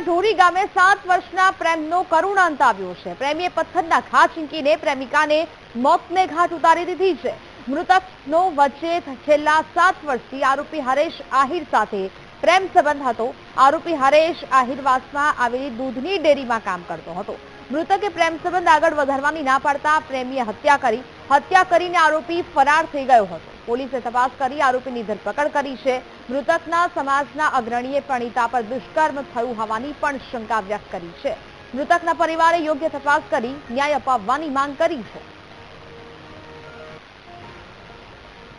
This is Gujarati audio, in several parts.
ઢોરી ગામે સાત વર્ષના પ્રેમનો કરુણ અંત આવ્યો છે. પ્રેમીએ પથ્થરના ઘા ચીંકીને પ્રેમિકાને મોતને ઘાટ ઉતારી દીધી છે. મૃતકનો વચ્ચે છેલ્લા સાત વર્ષથી આરોપી હરેશ આહિર સાથે પ્રેમ સંબંધ હતો. આરોપી હરેશ આહિરવાસમાં આવેલી દૂધની ડેરીમાં કામ કરતો હતો. મૃતકે પ્રેમ સંબંધ આગળ વધારવાની ના પાડતા પ્રેમીએ હત્યા કરી. હત્યા કરીને આરોપી ફરાર થઈ ગયો હતો. પોલીસે તપાસ કરી આરોપીની ધરપકડ કરી છે. મૃતકના સમાજના અગ્રણીએ પણિતા પર દુષ્કર્મ થયું હોવાની પણ શંકા વ્યક્ત કરી છે. મૃતકના પરિવારે યોગ્ય તપાસ કરી ન્યાય અપાવવાની માંગ કરી છે.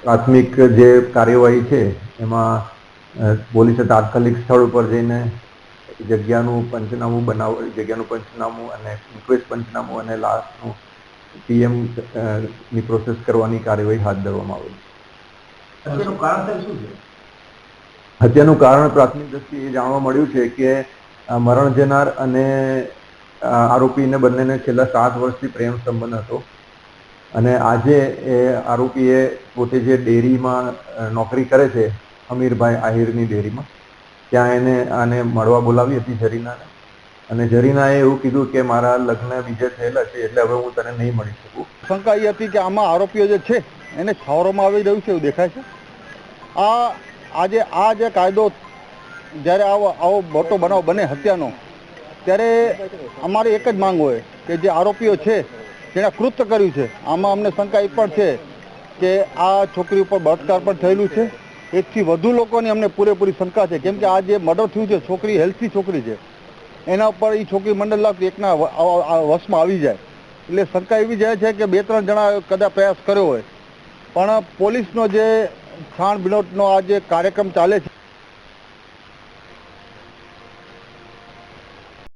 પ્રાથમિક જે કાર્યવાહી છે, એમાં પોલીસે તાત્કાલિક સ્થળ ઉપર જઈને જગ્યાનું પંચનામું બનાવ, જગ્યાનું પંચનામું અને ઇન્ક્વેસ્ટ પંચનામું અને લાસ્ટનું પીએમની પ્રોસેસ કરવાની કાર્યવાહી હાથ ધરવામાં આવેલી હત્યાનું કારણ પ્રાથમિક દ્રષ્ટિએ એ જાણવા મળ્યું છે કે મરણ જનાર અને આરોપીને બંનેને છેલ્લા સાત વર્ષથી પ્રેમ સંબંધ હતો. અને આજે એ આરોપીએ પોતે જે ડેરીમાં નોકરી કરે છે, અમીરભાઈ આહિરની ડેરીમાં, ત્યાં એને આને મળવા બોલાવી હતી જરીનાને અને જરીનાએ એવું કીધું કે મારા લગ્ન બીજે થયેલા છે એટલે હવે હું તને નહીં મળી શકું. શંકા એ હતી કે આમાં આરોપીઓ જે છે, એને છાવરવામાં આવી રહ્યું છે એવું દેખાય છે? આ આજે, આ જે કાયદો જ્યારે આવો આવો મોટો બનાવ બને હત્યાનો, ત્યારે અમારી એક જ માંગ હોય કે જે આરોપીઓ છે, જેણે કૃત્ય કર્યું છે. આમાં અમને શંકા એ પણ છે કે આ છોકરી ઉપર બળાત્કાર પણ થયેલું છે. એકથી વધુ લોકોની અમને પૂરેપૂરી શંકા છે. કેમ કે આ જે મર્ડર થયું છે, છોકરી હેલ્થી છોકરી છે એના ઉપર એ છોકરી મંડળ લાખ એકના વશમાં આવી જાય. એટલે શંકા એવી જાય છે કે બે ત્રણ જણા કદાચ પ્રયાસ કર્યો હોય. પણ પોલીસનો જે છાણ બિલોટનો આ જે કાર્યક્રમ ચાલે છે